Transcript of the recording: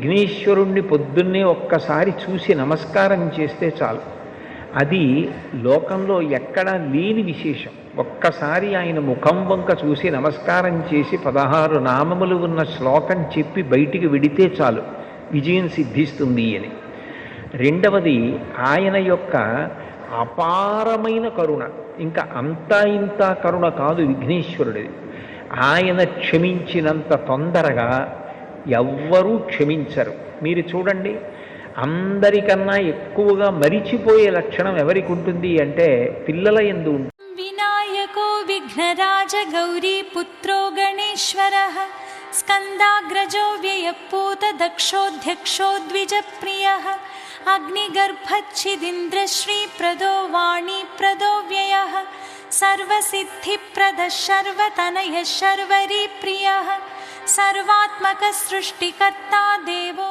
విఘ్నేశ్వరుణ్ణి పొద్దున్నే ఒక్కసారి చూసి నమస్కారం చేస్తే చాలు. అది లోకంలో ఎక్కడా లేని విశేషం. ఒక్కసారి ఆయన ముఖం వంక చూసి నమస్కారం చేసి పదహారు నామములు ఉన్న శ్లోకం చెప్పి బయటికి విడితే చాలు. విజయం సిద్ధిస్తుంది అని. రెండవది ఆయన యొక్క అపారమైన కరుణ. ఇంకా అంతా ఇంత కరుణ కాదు విఘ్నేశ్వరుడిది. ఆయన క్షమించినంత తొందరగా ఎవ్వరూ క్షమించరు. మీరు చూడండి అందరికన్నా ఎక్కువగా మరిచిపోయే లక్షణం ఎవరికి ఉంటుంది అంటే పిల్లల ఎందు వినాయకో విఘ్నరాజ గౌరీ పుత్రో గణేశ్వర స్కందాగ్రజో వ్యయపూత దక్షోధ్యక్షో ద్విజ ప్రియ అగ్నిగర్భచ్చిదింద్రశ్రీ ప్రదో వాణి ప్రదో వ్యయ సర్వసిద్ధిప్రద శర్వతనయ శర్వరీ ప్రియ. सर्वात्मकसृष्टिकर्ता देवो